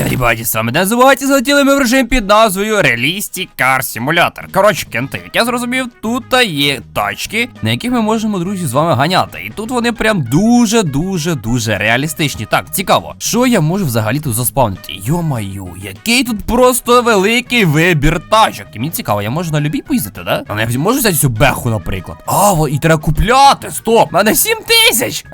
Everybody, з вами називається залетіли ми в режим під назвою Realistic Car Simulator. Коротше, кенти, як я зрозумів, тут є тачки, на яких ми можемо, друзі, з вами ганяти. І тут вони прям дуже, дуже, дуже реалістичні. Так, цікаво, що я можу взагалі тут заспавнити? Йо-маю, який тут просто великий вибір тачок. І мені цікаво, я можу на любій поїздити, да? А я можу взяти цю беху, наприклад. А, і треба купляти. Стоп! Мене 7 тисяч!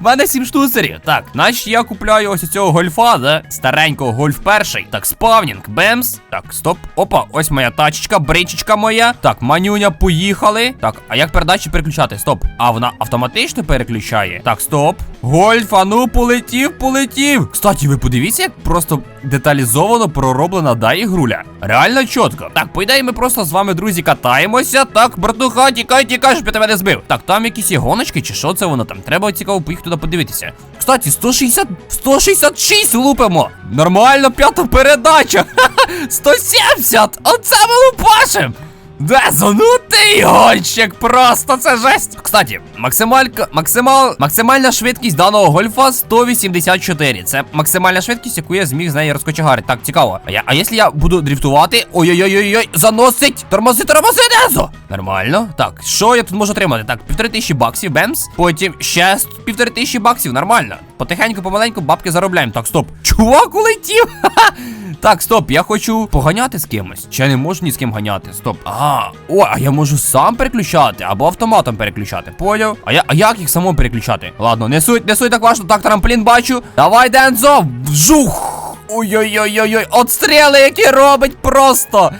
У мене 7 штуцерів. Так, значить я купляю ось цього гольфа, да? Старенького гольф перший. Так, спавнінг, бемс. Так, стоп. Опа, ось моя тачечка, бричечка моя. Так, манюня, поїхали. Так, а як передачі переключати? Стоп. А вона автоматично переключає. Так, стоп. Гольф, а ну полетів, полетів. Кстати, ви подивіться, як просто деталізовано пророблена да ігруля. Реально чітко. Так, по ми просто з вами, друзі, катаємося. Так, братуха, тікай, тікай, щоб я тебе не збив. Так, там якісь є гоночки, чи що це воно там? Треба цікаво поїхати туди подивитися. Кстати, 160, 166 лупимо. Нормально, п'ята передача. Ха-ха, 170. Оце ми лупашим. Де занутий гонщик, просто це жесть. Кстати, максималька, максимал, максимальна швидкість даного гольфа 184. Це максимальна швидкість, яку я зміг з неї розкочегарити. Так, цікаво. А я, а якщо я буду дрифтувати? Ой-ой-ой-ой, заносить! Тормози, тормози, Дезо! Нормально. Так, що я тут можу отримати? Так, півтори тисячі баксів, бемс. Потім ще півтори тисячі баксів, нормально. Потихеньку, помаленьку бабки заробляємо. Так, стоп. Чувак улетів! Ха-ха! Так, стоп, я хочу поганяти з кимось. Я не можу ні з ким ганяти? Стоп. А, о, а я можу сам переключати або автоматом переключати. Поняв? А я, а як їх самому переключати? Ладно, не суть, не суть так важно. Так, трамплін бачу. Давай, Дензо! Вжух! Ой-ой-ой-ой-ой, отстріли, які робить просто!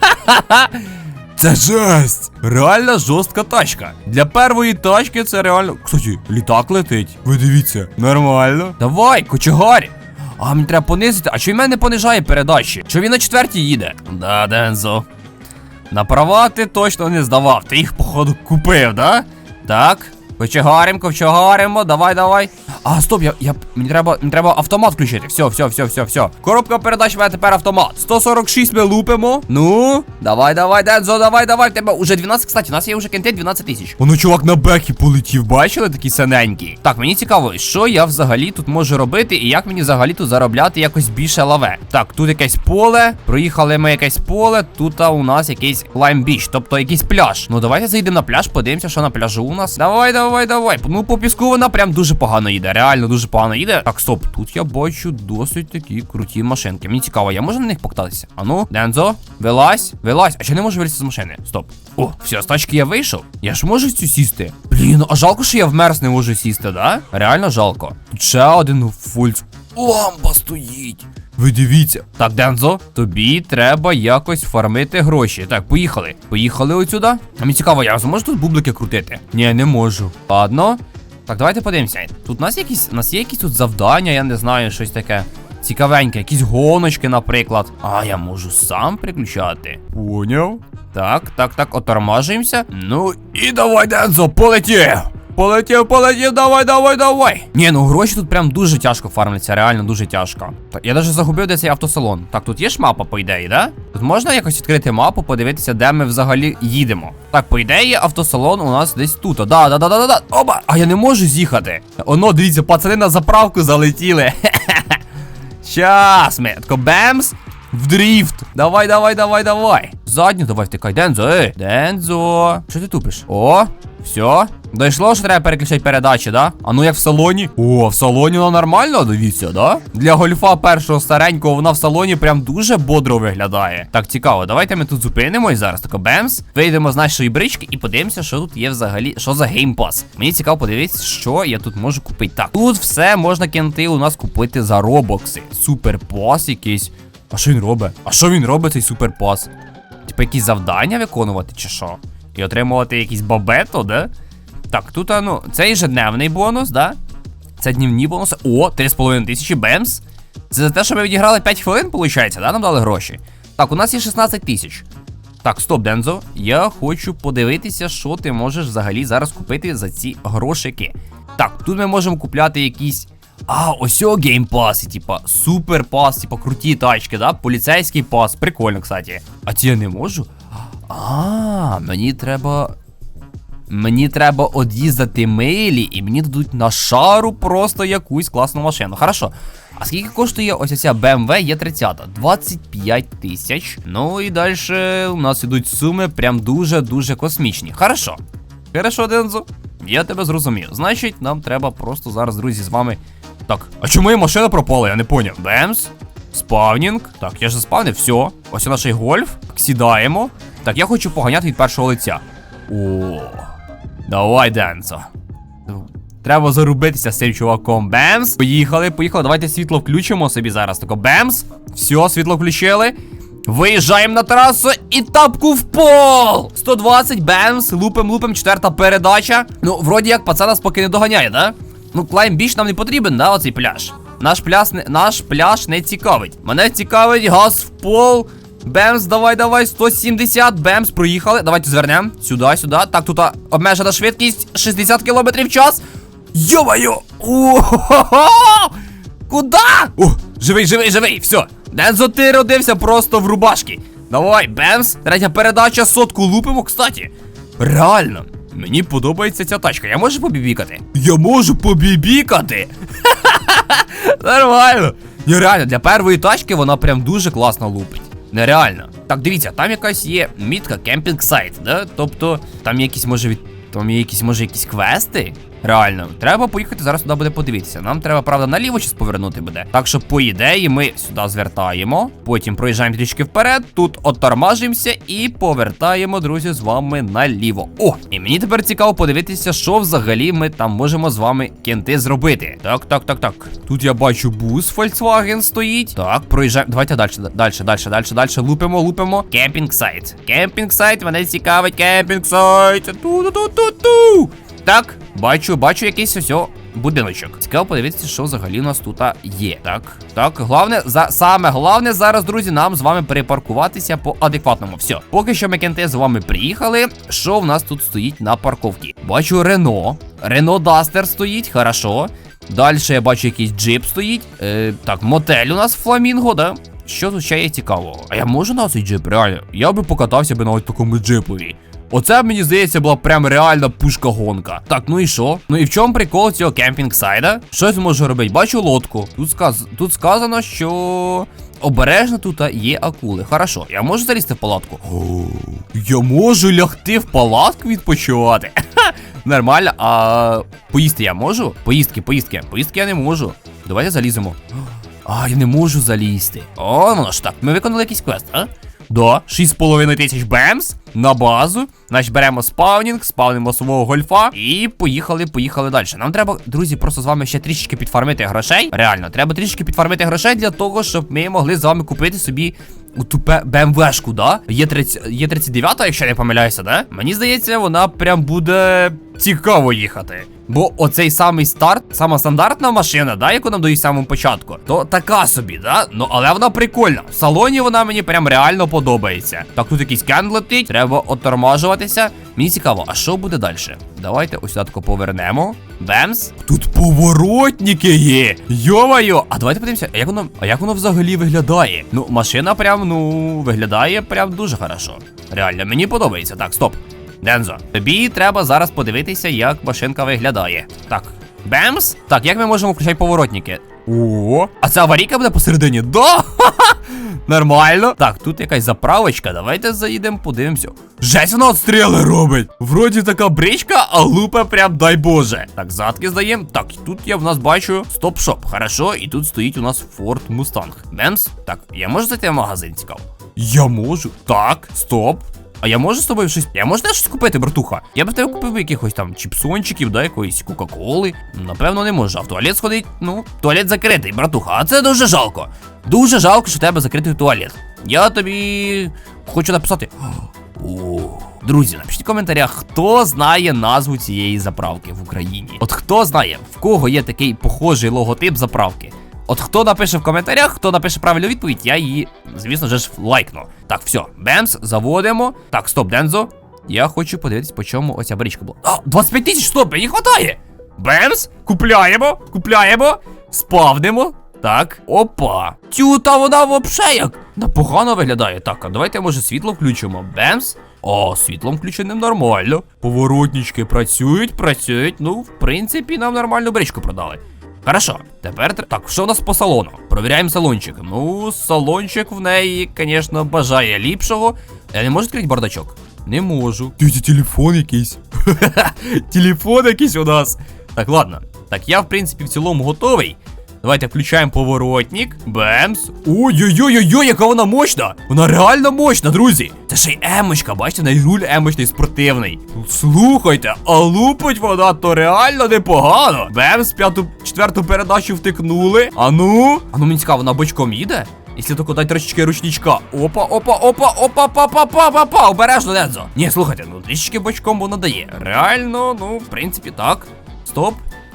Ха-ха-ха! Це жесть! Реально жорстка тачка. Для першої тачки це реально. Кстати, літак летить. Ви дивіться, нормально. Давай, кочегарі. А мені треба понизити. А чому він мене понижає передачі? Що він на четвертій їде? Да, Дензо. На права ти точно не здавав. Ти їх, походу, купив, да? Так. Кочегаримо, кочегаримо, давай, давай. А, стоп, я, я, мені треба, мені треба автомат включити. Все, все, все, все, все. Коробка передач мене тепер автомат. 146 ми лупимо. Ну, давай, давай, Дензо, давай, давай. Тебе уже 12, кстати, у нас є вже кенти 12 тисяч. Воно чувак на бекі полетів, бачили такий синенький? Так, мені цікаво, що я взагалі тут можу робити і як мені взагалі тут заробляти якось більше лаве. Так, тут якесь поле. Проїхали ми якесь поле. Тут у нас якийсь Beach, тобто якийсь пляж. Ну давайте зайдемо на пляж, подивимося, що на пляжу у нас. Давай, давай, давай. Ну по піску вона прям дуже погано їде. Реально дуже погано їде. Так, стоп, тут я бачу досить такі круті машинки. Мені цікаво, я можу на них покататися? А ну, Дензо, вилазь, вилазь. А ще не можу вилізти з машини. Стоп. О, все, з тачки я вийшов. Я ж можу цю сісти. Блін, а жалко, що я вмерз не можу сісти, да? Реально жалко. Тут ще один фульц. Лампа стоїть. Ви дивіться. Так, Дензо, тобі треба якось фармити гроші. Так, поїхали. Поїхали отсюди. А мені цікаво, я зможу тут бублики крутити? Ні, не можу. Ладно. Так, давайте подивимося. Тут у нас якісь, у нас є якісь тут завдання, я не знаю, щось таке. Цікавеньке, якісь гоночки, наприклад. А, я можу сам приключати. Поняв? Так, так, так, отормажуємося. Ну і давай, Дензо, полетів! Полетів, полетів, давай, давай, давай. Ні, ну гроші тут прям дуже тяжко фармляться, реально дуже тяжко. Я навіть загубив де цей автосалон. Так, тут є ж мапа, по ідеї, да? Тут можна якось відкрити мапу, подивитися, де ми взагалі їдемо. Так, по ідеї, автосалон у нас десь тут. Да, да, да, да, да, да. Оба! А я не можу з'їхати. Оно, дивіться, пацани на заправку залетіли. Щас ми. Тако бемс. В дріфт. Давай, давай, давай, давай. Задню давай втикай. Дензо, ей. Дензо. Що ти тупиш? О, все. Дійшло, що треба переключати передачі, да? А ну як в салоні. О, в салоні вона нормально, дивіться, да? Для гольфа першого старенького вона в салоні прям дуже бодро виглядає. Так, цікаво, давайте ми тут зупинимось зараз. Тако бемс. Вийдемо з нашої брички і подивимося, що тут є взагалі. Що за геймпас. Мені цікаво подивитися, що я тут можу купити. Так, тут все можна кінти у нас купити за робокси. Суперпас якийсь. А що він робить? А що він робить, цей суперпас? Типа якісь завдання виконувати, чи що? І отримувати якісь бабето, да? Так, тут, ну, це ежедневний бонус, да? Це днівні бонуси. О, 3,5 тисячі бемс. Це за те, що ми відіграли 5 хвилин, виходить, да? Нам дали гроші. Так, у нас є 16 тисяч. Так, стоп, Дензо. Я хочу подивитися, що ти можеш взагалі зараз купити за ці грошики. Так, тут ми можемо купляти якісь. А, ось геймпаси, типа, супер пас, типа круті тачки, да? Поліцейський пас. Прикольно, кстати. А ці я не можу. А, мені треба. Мені треба од'їздити милі, і мені дадуть на шару просто якусь класну машину. Хорошо. А скільки коштує ось ця BMW E30? 25 тисяч. Ну і далі у нас ідуть суми прям дуже-дуже космічні. Хорошо. Хорошо, Дензо. Я тебе зрозумів. Значить, нам треба просто зараз, друзі, з вами. Так, а чому моя машина пропала? Я не поняв. Бемс. Спавнінг. Так, я ж заспавнив, все. Ось наш гольф. Сідаємо. Так, я хочу поганяти від першого лиця. О. Давай, Дензо. Треба зарубитися з цим чуваком. Бемс. Поїхали, поїхали. Давайте світло включимо собі зараз. Тако бемс. Все, світло включили. Виїжджаємо на трасу і тапку в пол! 120, бемс, лупим, лупим, четверта передача. Ну, вроді як пацан нас поки не доганяє, да? Ну, клайм більш нам не потрібен, да, оцей пляж. Наш пляж наш пляж не цікавить. Мене цікавить газ в пол. Бемс, давай, давай, 170, бемс, проїхали. Давайте звернемо. Сюди, сюди. Так, тут обмежена швидкість 60 км в час. О-хо-хо! Куда? О, живий, живий, живий, все. Дензо, ти родився просто в рубашки. Давай, бемс, третя передача, сотку лупимо, кстати. Реально, мені подобається ця тачка. Я можу побібікати? Я можу побібікати. Нормально. Нереально, для першої тачки вона прям дуже класно лупить. Нереально. Так, дивіться, там якась є мітка кемпінг сайт, да? Тобто, там якісь, може, від. Там є якісь, може, якісь квести? Реально, треба поїхати зараз туди буде подивитися. Нам треба, правда, наліво щось повернути буде. Так що, по ідеї, ми сюди звертаємо, потім проїжджаємо трішки вперед, тут оттормажимося і повертаємо, друзі, з вами наліво. О, і мені тепер цікаво подивитися, що взагалі ми там можемо з вами кенти зробити. Так, так, так, так. Тут я бачу бус Volkswagen стоїть. Так, проїжджаємо. Давайте далі, далі, далі, далі, далі. Лупимо, лупимо. Кемпінг сайт. Кемпінг сайт, мене цікавить кемпінг сайт. Ту-ту-ту-ту-ту. Так, бачу, бачу якийсь ось будиночок. Цікаво подивитися, що взагалі у нас тут є. Так, так, головне, за саме головне зараз, друзі, нам з вами перепаркуватися по адекватному. Все, поки що ми кенте з вами приїхали. Що в нас тут стоїть на парковці? Бачу Рено. Рено Дастер стоїть, хорошо. Далі я бачу якийсь джип стоїть. Е, так, мотель у нас фламінго, да? Що тут ще є цікавого? А я можу на цей джип, реально? Я би покатався би на ось такому джипові. Оце, мені здається, була прям реальна пушка-гонка. Так, ну і що? Ну і в чому прикол цього кемпінг сайда? Що я зможу робити? Бачу лодку. Тут сказ... тут сказано, що. Обережно тут є акули. Хорошо, я можу залізти в палатку? О, я можу лягти в палатку відпочивати. Нормально, а поїсти я можу? Поїздки, поїздки. Поїздки я не можу. Давайте заліземо. А, я не можу залізти. О, воно ж так. Ми виконали якийсь квест, а? Да, 6,5 тисяч бемс на базу. Значить, беремо спаунінг, спавнимо свого гольфа і поїхали, поїхали далі. Нам треба, друзі, просто з вами ще трішечки підфармити грошей. Реально, треба трішечки підфармити грошей для того, щоб ми могли з вами купити собі У ту БМВшку, да? Є 30, є 39, якщо я не помиляюся, да? Мені здається, вона прям буде цікаво їхати. Бо оцей самий старт, сама стандартна машина, да, яку нам дають самому початку, то така собі, да? Ну але вона прикольна. В салоні вона мені прям реально подобається. Так, тут якийсь кен летить, треба оттормажуватися. Мені цікаво, а що буде далі? Давайте ось сюди повернемо. Бемс. Тут поворотники є. Йо-моє! А давайте подивимося, а як воно, а як воно взагалі виглядає? Ну, машина прям, ну, виглядає прям дуже хорошо. Реально, мені подобається. Так, стоп. Дензо, тобі треба зараз подивитися, як машинка виглядає. Так, бемс. Так, як ми можемо включати поворотники? О, а це аварійка буде посередині? Да! Нормально. Так, тут якась заправочка. Давайте заїдемо, подивимося. Жесть вона стріли робить. Вроді така бричка, а лупа прям дай Боже. Так, задки здаємо. Так, тут я в нас бачу стоп-шоп. Хорошо, і тут стоїть у нас Ford Mustang. Бемс. Так, я можу зайти в магазин, цікаво? Я можу. Так, стоп. А я можу з тобою щось. Я можу щось купити, братуха? Я б тебе купив якихось там чіпсончиків, да, якоїсь Кока-Коли. Напевно, не можу. А в туалет сходить, ну, туалет закритий, братуха. А це дуже жалко. Дуже жалко, що тебе закритий туалет. Я тобі хочу написати. Друзі, напишіть в коментарях, хто знає назву цієї заправки в Україні. От хто знає, в кого є такий похожий логотип заправки. От хто напише в коментарях, хто напише правильну відповідь, я її, звісно ж, лайкну. Так, все, Бемс, заводимо. Так, стоп, Дензо. Я хочу подивитись, по чому оця бричка була. А, 25 тисяч, стоп, мені хватає. Бемс, купляємо, купляємо, спавнимо. Так, опа. Тю, та вона вообще як. Непогано виглядає. Так, а давайте, може, світло включимо. Бемс. О, світлом включеним нормально. Поворотнички працюють, працюють. Ну, в принципі, нам нормальну бричку продали. Хорошо, тепер так, що у нас по салону? Провіряємо салончик. Ну, салончик в неї, звісно, бажає ліпшого. Я не можу відкрити бардачок? Не можу. Ти телефон якийсь. телефон якийсь у нас. Так, ладно. Так, я, в принципі, в цілому готовий. Давайте включаємо поворотник. Бемс. Ой-ой-ой-ой, яка вона мощна! Вона реально мощна, друзі! Це ще й емочка, бачите, в неї руль емочний спортивний. Слухайте, а лупить вона то реально непогано. Бемс, п'яту, четверту передачу втикнули. А ну? А ну мені цікаво, вона бочком їде? Якщо тільки дати трошечки ручничка. Опа, опа, опа, опа, па, па, па, па, па, обережно, Дензо. Ні, слухайте, ну трішечки бочком вона дає. Реально, ну, в принципі, так. Стоп.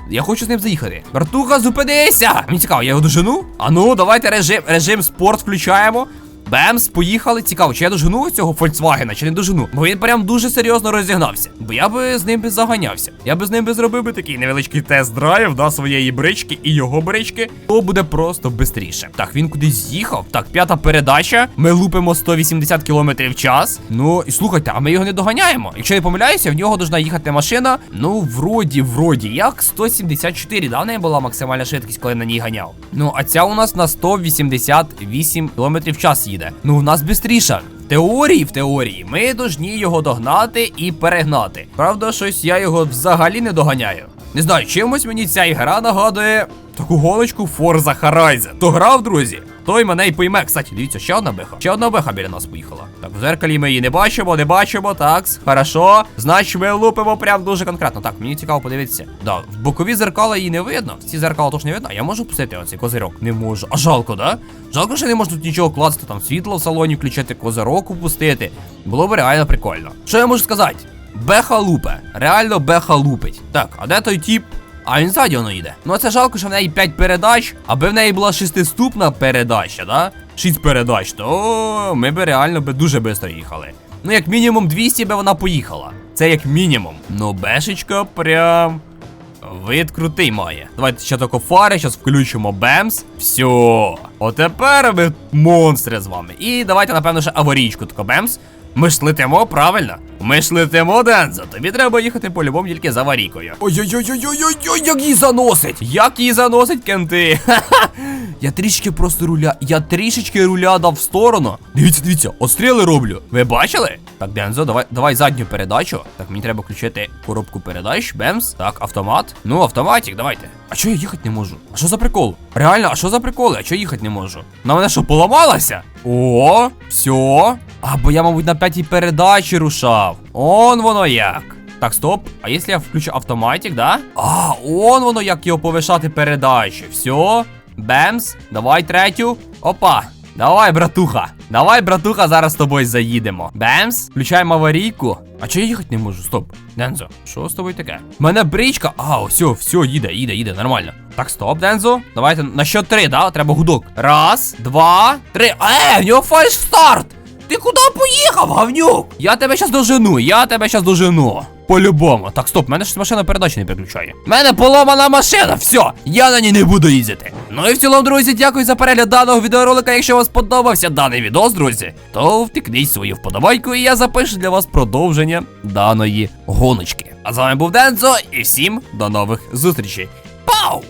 Я хочу з ним заїхати. Братуха, зупинися! Мені цікаво, я його дожену? А ну, давайте режим, режим спорт включаємо. Бемс, поїхали. Цікаво, чи я дожену цього Фольксвагена, чи не дожену. Бо він прям дуже серйозно розігнався. Бо я би з ним би заганявся. Я би з ним би зробив би такий невеличкий тест-драйв да, своєї брички і його брички. То буде просто швидше. Так, він кудись з'їхав. Так, п'ята передача. Ми лупимо 180 км в час. Ну, і слухайте, а ми його не доганяємо. Якщо не помиляюся, в нього должна їхати машина. Ну, вроді, вроді, як 174, да, в неї була максимальна швидкість, коли на ній ганяв. Ну, а ця у нас на 188 км в час їде. Ну, в нас швидше. В теорії, в теорії, ми дожні його догнати і перегнати. Правда, щось я його взагалі не доганяю. Не знаю, чимось мені ця ігра нагадує таку гоночку Forza Horizon. То грав, друзі? Той мене й пойме. Кстати, дивіться, ще одна беха. Ще одна беха біля нас поїхала. Так, в зеркалі ми її не бачимо, не бачимо. Так, хорошо. Значить, ми лупимо прям дуже конкретно. Так, мені цікаво подивитися. Да, в бокові зеркала її не видно. Ці зеркала тож не видно. Я можу пустити оцей козирьок? Не можу. А жалко, да? Жалко, що не можна тут нічого класти, там світло в салоні включити, козирок упустити. Було б реально прикольно. Що я можу сказати? Беха лупе. Реально беха лупить. Так, а де той тіп? А він ззаді воно йде. Ну це жалко, що в неї 5 передач, аби в неї була шестиступна передача, да? 6 передач, то ми би реально би дуже швидко їхали. Ну, як мінімум 200 би вона поїхала. Це як мінімум. Ну, бешечка прям. Вид крутий має. Давайте ще тако фари, зараз включимо бемс. Все. Отепер ми монстри з вами. І давайте, напевно, ще аварійку тако бемс. Ми ж летимо, правильно? Ми ж летимо, Дензо. Тобі треба їхати по-любому тільки за аварійкою. Ой-ой-ой-ой-ой-ой, як її заносить! Як її заносить, кенти? Ха-ха! Я трішки просто руля. Я трішечки руля дав в сторону. Дивіться, дивіться, отстріли роблю. Ви бачили? Так, Дензо, давай, давай задню передачу. Так, мені треба включити коробку передач. Бемс. Так, автомат. Ну, автоматик, давайте. А чого я їхати не можу? А що за прикол? Реально, а що за приколи? А чого їхати не можу? На мене що, поламалася? О, все. А, бо я, мабуть, на п'ятій передачі рушав. Он воно як. Так, стоп. А якщо я включу автоматик, да? А, он воно як його повишати передачі. Все. Бемс. Давай третю. Опа. Давай, братуха. Давай, братуха, зараз з тобою заїдемо. Бемс. Включаємо аварійку. А чого я їхати не можу? Стоп. Дензо, що з тобою таке? У мене бричка. А, все, все, їде, їде, їде, нормально. Так, стоп, Дензо. Давайте на що три, да? Треба гудок. Раз, два, три. Е, в нього фальш старт. Ти куди поїхав, гавнюк? Я тебе щас дожену, я тебе щас дожену. По-любому. Так, стоп, мене ж машина передачі не переключає. Мене поломана машина, все, я на ній не буду їздити. Ну і в цілому, друзі, дякую за перегляд даного відеоролика. Якщо вам сподобався даний відос, друзі, то втикніть свою вподобайку, і я запишу для вас продовження даної гоночки. А з вами був Дензо, і всім до нових зустрічей. Пау!